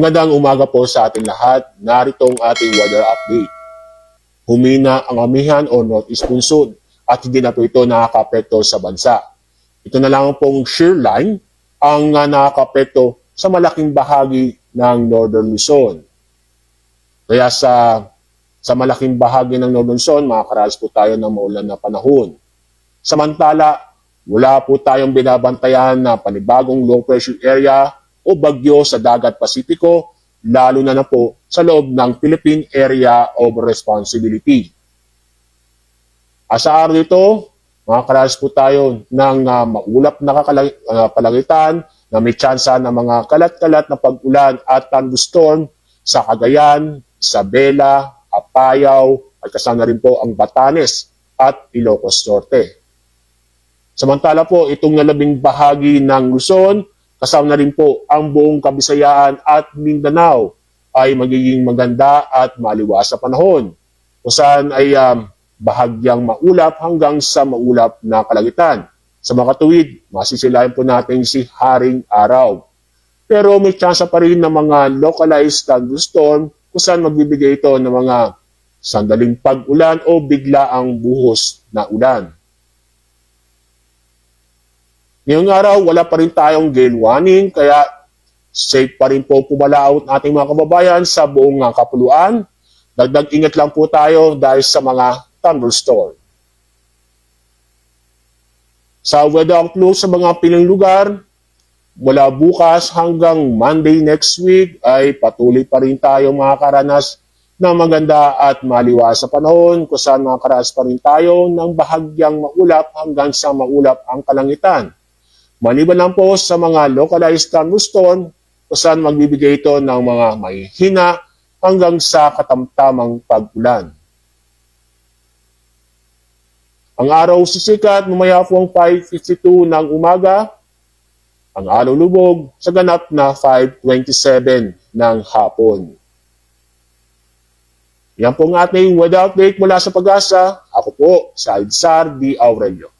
Magandang umaga po sa ating lahat. Narito ang ating weather update. Humina ang amihan o northeast monsoon at hindi na po ito nakakapekto sa bansa. Ito na lang pong shear line ang nakakapekto sa malaking bahagi ng northern Luzon. Kaya sa sa malaking bahagi ng northern Luzon, makakaranas po tayo ng maulan na panahon. Samantala, wala po tayong binabantayan na panibagong low pressure area o bagyo sa dagat Pasipiko, lalo na na po sa loob ng Philippine Area of Responsibility. Asa araw ito, makakaranas po tayo ng uh, maulap na kakalang, uh, palagitan na may tsansa ng mga kalat-kalat na pag-ulan at thunderstorm sa Cagayan, Isabela, Apayao, at kasama rin po ang Batanes at Ilocos Norte. Samantala po, itong nalabing bahagi ng Luzon, kasama na rin po ang buong Kabisayaan at Mindanao ay magiging maganda at maliwas sa panahon. Kung saan ay um, bahagyang maulap hanggang sa maulap na kalagitan. Sa mga katuwid, masisilayan po natin si Haring Araw. Pero may tsansa pa rin ng mga localized thunderstorm kung saan magbibigay ito ng mga sandaling pag-ulan o bigla ang buhos na ulan. Ngayong araw, wala pa rin tayong gale warning, kaya safe pa rin po pumalaot ating mga kababayan sa buong kapuluan. Dagdag ingat lang po tayo dahil sa mga thunderstorm. Sa weather outlook sa mga piling lugar, mula bukas hanggang Monday next week ay patuloy pa rin tayo makakaranas ng maganda at maliwas sa panahon kung saan makakaranas pa rin tayo ng bahagyang maulap hanggang sa maulap ang kalangitan. Maliban lang po sa mga localized thunderstorm kung saan magbibigay ito ng mga mahihina hanggang sa katamtamang pag-ulan. Ang araw sisikat mamaya po ang 5.52 ng umaga. Ang araw lubog sa ganap na 5.27 ng hapon. Yan po ang ating weather update mula sa pag-asa. Ako po, si Alzar D. Aurelio.